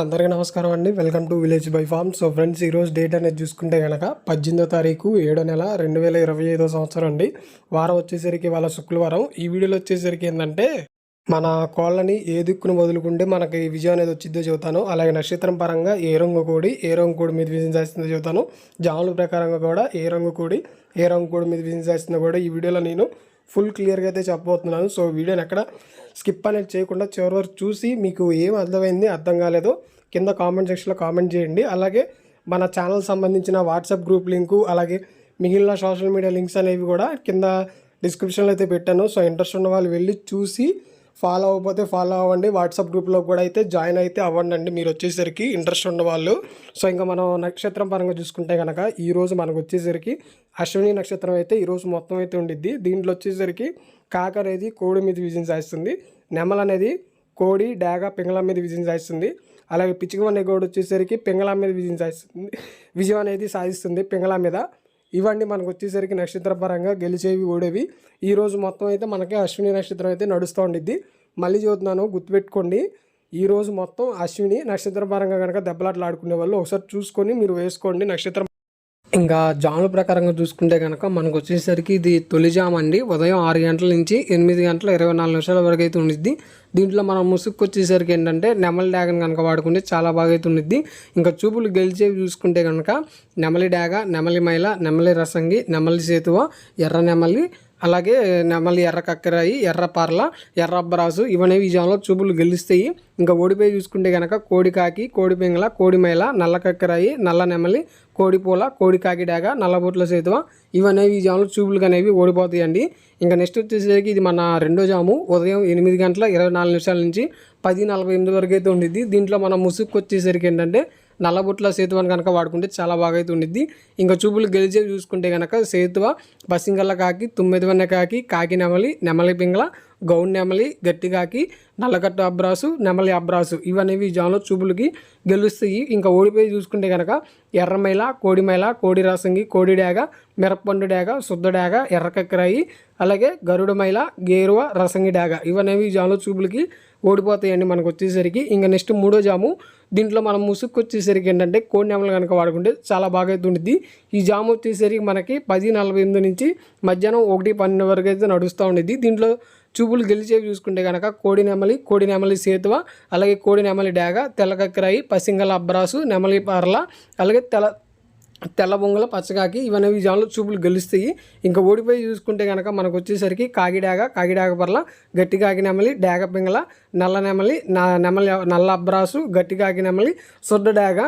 అందరికీ నమస్కారం అండి. Welcome to village by farm so friends ఈరోజు డేట్ అనేది చూసుకుంటే కనుక పద్దెనిమిదో తారీఖు ఏడో నెల రెండు వేల ఇరవై ఐదో సంవత్సరం అండి. వారం వచ్చేసరికి వాళ్ళ శుక్రవారం. ఈ వీడియోలో వచ్చేసరికి ఏంటంటే మన కోళ్ళని ఏ దిక్కును వదులుకుంటే మనకి విజయం అనేది వచ్చిందో చెబుతాను. అలాగే నక్షత్రం పరంగా ఏ రంగు కోడి ఏ రంగు కోడి మీద విజయం చేస్తుందో చెబుతాను. జాముల ప్రకారంగా కూడా ఏ రంగు కోడి ఏ రంగు కోడి మీద విజయం చేస్తుందో కూడా ఈ వీడియోలో నేను ఫుల్ క్లియర్గా అయితే చెప్పబోతున్నాను. సో వీడియోని ఎక్కడ స్కిప్ అనేది చేయకుండా చివరి వరకు చూసి మీకు ఏం అర్థమైంది అర్థం కాలేదో కింద కామెంట్ సెక్షన్లో కామెంట్ చేయండి. అలాగే మన ఛానల్ సంబంధించిన వాట్సాప్ గ్రూప్ లింకు అలాగే మిగిలిన సోషల్ మీడియా లింక్స్ అనేవి కూడా కింద డిస్క్రిప్షన్లో అయితే పెట్టాను. సో ఇంట్రెస్ట్ ఉన్న వాళ్ళు వెళ్ళి చూసి ఫాలో అవ్వకపోతే ఫాలో అవ్వండి. వాట్సాప్ గ్రూప్లో కూడా అయితే జాయిన్ అయితే అవ్వండి అండి మీరు వచ్చేసరికి ఇంట్రెస్ట్ ఉన్నవాళ్ళు సో ఇంకా మనం నక్షత్రం పరంగా చూసుకుంటే కనుక ఈరోజు మనకు వచ్చేసరికి అశ్విని నక్షత్రం అయితే ఈరోజు మొత్తం అయితే ఉండిద్ది. దీంట్లో వచ్చేసరికి కాక అనేది కోడి మీద విజయం సాధిస్తుంది. నెమల అనేది కోడి డాగ పింగళం మీద విజయం సాధిస్తుంది. అలాగే పిచ్చుకమనే అనే గోడు వచ్చేసరికి పింగళం మీద విజయం సాధిస్తుంది. విజయం అనేది సాధిస్తుంది పింగళం మీద. ఇవన్నీ మనకు వచ్చేసరికి నక్షత్ర పరంగా గెలిచేవి ఓడేవి. ఈ రోజు మొత్తం అయితే మనకి అశ్విని నక్షత్రం అయితే నడుస్తూ ఉండిద్ది. మళ్ళీ చూస్తున్నాను గుర్తుపెట్టుకోండి. ఈ రోజు మొత్తం అశ్విని నక్షత్ర పరంగా కనుక దెబ్బలాట్లు ఆడుకునే వాళ్ళు ఒకసారి చూసుకొని మీరు వేసుకోండి నక్షత్రం ఇంకా జాముల ప్రకారంగా చూసుకుంటే కనుక మనకు వచ్చేసరికి ఇది తొలి జామ్ అండి. ఉదయం ఆరు గంటల నుంచి ఎనిమిది గంటల ఇరవై నాలుగు నిమిషాల వరకు అయితే ఉండిద్ది. దీంట్లో మనం ముసుగు వచ్చేసరికి ఏంటంటే నెమలి డ్యాగన్ కనుక వాడుకుంటే చాలా బాగా అయితే ఉండిద్ది. ఇంకా చూపులు గెలిచేవి చూసుకుంటే కనుక నెమలి డ్యాగ నెమలి మైల నెమలి రసంగి నెమలి సేతువ ఎర్ర నెమలి అలాగే నెమలి ఎర్ర కక్కరాయి ఎర్ర పార్ల ఎర్ర అబ్బరాసు ఇవన్నీ ఈ జాములో చూపులు గెలుస్తాయి. ఇంకా ఓడిపోయి చూసుకుంటే కనుక కోడి కాకి కోడి పింగళ కోడి నల్ల కక్కరాయి నల్ల నెమలి కోడి పూల కోడి కాకి డాగ నల్లబొట్ల సేతువ ఇవనేవి ఈ జాములో చూపులు అనేవి ఓడిపోతాయండి. ఇంకా నెక్స్ట్ వచ్చేసరికి ఇది మన రెండో జాము. ఉదయం ఎనిమిది గంటల ఇరవై నాలుగు నిమిషాల నుంచి పది నలభై ఎనిమిది వరకు అయితే ఉండిద్ది. దీంట్లో మన ముసుగు వచ్చేసరికి ఏంటంటే నల్లబుట్ల సేతువని కనుక వాడుకుంటే చాలా బాగా అయితే ఉండిద్ది. ఇంకా చూపులు గెలిచేవి చూసుకుంటే కనుక సేతువ బసింగల్ల కాకి తుమ్మిదివన్న కాకి కాకి నెమలి నెమలి పింగళ గౌన్ నెమలి గట్టిగాకి నల్లగట్టు అబ్రాసు నెమలి అబ్రాసు. ఇవనేవి ఈ జాన్లో చూపులకి గెలుస్తాయి. ఇంకా ఓడిపోయి చూసుకుంటే కనుక ఎర్రమైల కోడిమైల కోడి రసంగి కోడి డాగ మిరప్పండు డేగ శుద్ధ డాగ ఎర్రకక్కరాయి అలాగే గరుడమైల గేరువ రసంగి డాగ. ఇవనేవి ఈ జాన్లో చూపులకి ఓడిపోతాయండి మనకు వచ్చేసరికి. ఇంకా నెక్స్ట్ మూడో జాము. దీంట్లో మనం ముసుగు వచ్చేసరికి ఏంటంటే కోడి నెమలు కనుక వాడుకుంటే చాలా బాగా అయితే ఉంటుంది ఈ జాము వచ్చేసరికి మనకి పది నలభై ఎనిమిది నుంచి మధ్యాహ్నం ఒకటి పన్నెండు వరకు అయితే నడుస్తూ ఉండేది దీంట్లో చూపులు గెలిచేవి చూసుకుంటే కనుక కోడి నెమలి కోడి నెమలి సేతువ అలాగే కోడి నెమలి డాగ తెల్లకక్కరాయి పసింగల అబ్రాసు నెమలి పర్ల అలాగే తెల తెల్ల బొంగల పచ్చకాకి ఇవన్నీ ఈ జాన్లో చూపులు గెలుస్తాయి. ఇంకా ఓడిపోయి చూసుకుంటే కనుక మనకు వచ్చేసరికి కాగిడాగ కాగిడాగ పర్ల గట్టి కాకి నెమలి డేగ పింగళ నల్ల నెమలి నెమలి నల్ల అబ్రాసు గట్టి కాకి నెమలి శుద్ధ డాగ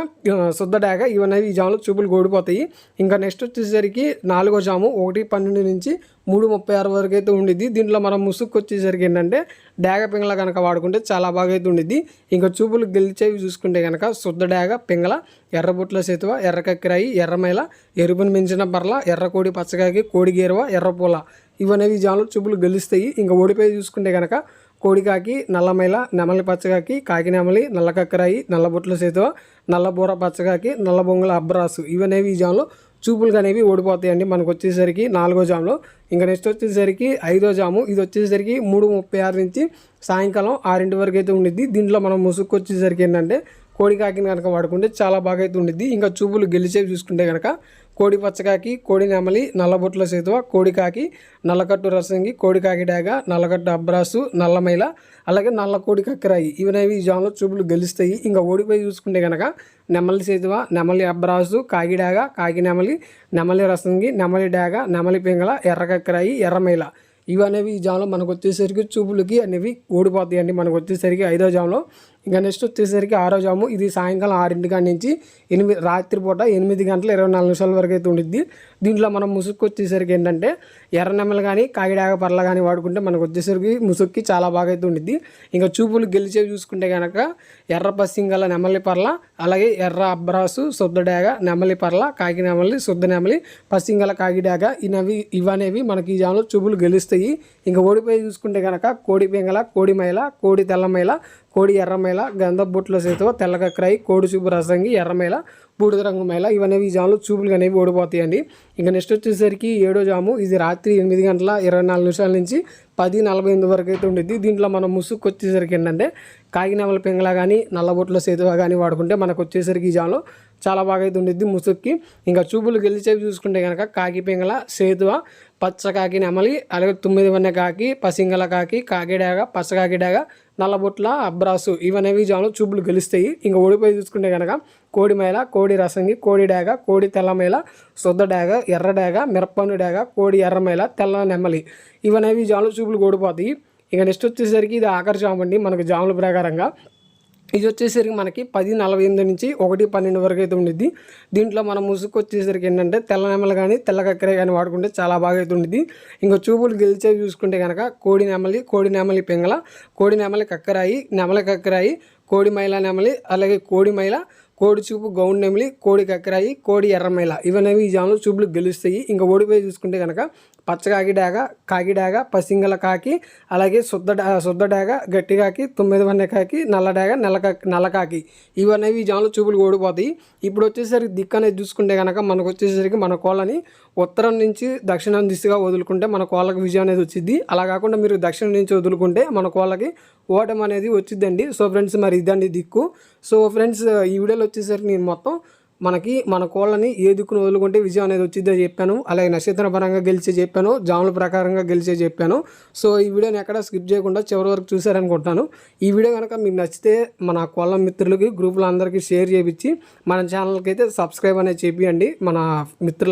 శుద్ధ డాగ ఇవన్నీ ఈ చూపులు ఓడిపోతాయి. ఇంకా నెక్స్ట్ వచ్చేసరికి నాలుగో జాము ఒకటి పన్నెండు నుంచి మూడు ముప్పై ఆరు వరకు అయితే ఉండిద్ది. దీంట్లో మనం ముసుగు వచ్చేసరికి ఏంటంటే డేగ పింగళ కనుక వాడుకుంటే చాలా బాగా అయితే ఉండిద్ది. ఇంకా చూపులు గెలిచేవి చూసుకుంటే కనుక శుద్ధ డేగ పింగళ ఎర్రబుట్ల సేతువ ఎర్రకక్కిరాయి ఎర్రమైల ఎరుపుని మించిన బర్ల ఎర్రకోడి పచ్చకాకి కోడి గేరువ ఎర్రపూల ఇవనేవి జాములు చూపులు గెలుస్తాయి. ఇంకా ఓడిపోయి చూసుకుంటే కనుక కోడికాకి నల్లమైల నెమలి పచ్చగాకి కాకి నెమలి నల్లకక్కరాయి నల్లబొట్ల సేతువ నల్లబూర పచ్చగాకి నల్ల బొంగుల అబ్బరాసు. ఇవనేవి ఈ జామ్లో చూపులు అనేవి ఓడిపోతాయండి. మనకు వచ్చేసరికి నాలుగో జాములు ఇంకా నెక్స్ట్ వచ్చేసరికి ఐదో జాము. ఇది వచ్చేసరికి మూడు ముప్పై ఆరు నుంచి సాయంకాలం ఆరింటి వరకు అయితే ఉండిద్ది. దీంట్లో మనం ముసుగు వచ్చేసరికి ఏంటంటే కోడి కాకిని కనుక వాడుకుంటే చాలా బాగా అయితే ఉండిద్ది. ఇంకా చూపులు గెలిచేవి చూసుకుంటే కనుక కోడి పచ్చకాకి కోడి నెమలి నల్లబొట్ల సేతువ కోడి కాకి నల్లకట్టు రసంగి కోడి కాకి డాగ నల్లకట్టు అబ్రాసు నల్లమైల అలాగే నల్ల కోడి కక్కరాయి. ఇవనేవి ఈ జాన్లో చూపులు గెలుస్తాయి. ఇంకా ఓడిపోయి చూసుకుంటే కనుక నెమలి సేతువ నెమలి అబ్రాసు కాకి డాగ కాకి నెమలి నెమలి రసంగి నెమలి డాగ నెమలి పింగళ ఎర్ర కక్కరాయి ఎర్రమైల ఇవనేవి ఈ జామ్లో మనకు వచ్చేసరికి చూపులకి అనేవి ఓడిపోతాయి అండి మనకు వచ్చేసరికి ఐదో జామ్లో ఇంకా నెక్స్ట్ వచ్చేసరికి ఆరో జాము. ఇది సాయంకాలం ఆరింటి కాడి నుంచి ఎనిమిది రాత్రిపూట ఎనిమిది గంటల ఇరవై నాలుగు నిమిషాల వరకు అయితే ఉండిద్ది. దీంట్లో మనం ముసుగు వచ్చేసరికి ఏంటంటే ఎర్ర నెమ్మలు కానీ కాగిడాగ పర్ల కానీ వాడుకుంటే మనకు వచ్చేసరికి ముసుగుకి చాలా బాగా అయితే ఉండిద్ది. ఇంకా చూపులు గెలిచేవి చూసుకుంటే కనుక ఎర్ర పసింగల నెమలి పర్ల అలాగే ఎర్ర అబ్రాసు శుద్ధ డాగ నెమలి పర్ల కాకి నెమలి శుద్ధ నెమలి పసింగల కాగిడాగ ఇనవి ఇవనేవి మనకి ఈ జాములో చూపులు గెలుస్తాయి. ఇంకా ఓడిపోయి చూసుకుంటే కనుక కోడి పింగల కోడి మైల కోడి తెల్ల మైల కోడి ఎర్రమేళ గంధ బొట్ల సేతువ తెల్లకక్రాయి కోడి చూపు రసంగి ఎర్రమేళ బూడిద రంగు మేళ. ఇవనేవి ఈ జాములు చూపులు అనేవి ఓడిపోతాయండి. ఇంకా నెక్స్ట్ వచ్చేసరికి ఏడో జాము. ఇది రాత్రి ఎనిమిది గంటల ఇరవై నాలుగు నిమిషాల నుంచి పది నలభై ఎనిమిది వరకు అయితే ఉండేది దీంట్లో మనం ముసుగు వచ్చేసరికి ఏంటంటే కాకినెమల పింగళ కానీ నల్లబొట్ల సేతువ కానీ వాడుకుంటే మనకు వచ్చేసరికి ఈ జాములో చాలా బాగా అయితే ఉండిద్ది ముసుక్కి. ఇంకా చూపులు గెలిచేవి చూసుకుంటే కనుక కాకి పింగళ సేతువ పచ్చ కాకి నెమలి అలాగే తొమ్మిది వన్నె కాకి పసింగల కాకి కాకిడాగ పచ్చ కాకిడాగ నల్లబొట్ల అబ్రాసు ఇవనేవి జాములు చూపులు గెలుస్తాయి. ఇంకా ఓడిపోయి చూసుకుంటే కనుక కోడి మేళ కోడి రసంగి కోడి డాగ కోడి తెల్లమేళ శుద్ధ డాగ ఎర్ర డాగ మిరప్పను డాగ కోడి ఎర్రమేళ తెల్ల నెమ్మలి ఇవనేవి జాములు చూపులు ఓడిపోతాయి. ఇక నెక్స్ట్ వచ్చేసరికి ఇది ఆఖరి జాము అండి మనకు జాముల ప్రకారంగా. ఇది వచ్చేసరికి మనకి పది నలభై ఎనిమిది నుంచి ఒకటి పన్నెండు వరకు అయితే ఉండిద్ది. దీంట్లో మనం ముసుగు వచ్చేసరికి ఏంటంటే తెల్ల నెమలు కానీ తెల్ల కక్కరే కానీ వాడుకుంటే చాలా బాగా అయితే ఉండిద్ది. ఇంకా చూపులు గెలిచేవి చూసుకుంటే కనుక కోడి నెమలి కోడి నెమలి పింగళ కోడి నెమలి కక్కరాయి నెమలి కక్కరాయి కోడి మైల నెమలి అలాగే కోడి మైల కోడి చూపు గౌన్ నెమలి కోడి కక్కరాయి కోడి ఎర్రమైల ఇవనేవి ఈ జాములు చూపులు గెలుస్తాయి. ఇంకా ఓడిపోయి చూసుకుంటే కనుక పచ్చకాకి డాగ కాకి పసింగల కాకి అలాగే శుద్ధ శుద్ధ డాగ గట్టి కాకి తొమ్మిది వన్నె కాకి నల్ల డాగ నల్ల కాకి నల్ల కాకి ఇవనేవి ఈ జాములు చూపులు ఓడిపోతాయి ఇప్పుడు వచ్చేసరికి దిక్కు అనేది చూసుకుంటే కనుక మనకు వచ్చేసరికి మన కోళ్ళని ఉత్తరం నుంచి దక్షిణం దిశగా వదులుకుంటే మన కోళ్ళకి విజయం అనేది వచ్చింది అలా కాకుండా మీరు దక్షిణం నుంచి వదులుకుంటే మన కోళ్ళకి ఓటం అనేది వచ్చిందండి సో ఫ్రెండ్స్ మరి ఇదండి దిక్కు. సో ఫ్రెండ్స్ ఈ వీడియోలో వచ్చేసరికి నేను మొత్తం మనకి మన కోళ్ళని ఏ దిక్కును వదులుకుంటే విజయం అనేది వచ్చిందో చెప్పాను. అలాగే నక్షత్ర పరంగా గెలిచే చెప్పాను. జాముల ప్రకారంగా గెలిచే చెప్పాను. సో ఈ వీడియోని ఎక్కడ స్కిప్ చేయకుండా చివరి వరకు చూసారనుకుంటాను ఈ వీడియో కనుక మీకు నచ్చితే మన కోళ్ళ మిత్రులకి గ్రూపులో అందరికీ షేర్ చేయించి మన ఛానల్కి అయితే సబ్స్క్రైబ్ అనేది చేపియండి. మన మిత్రుల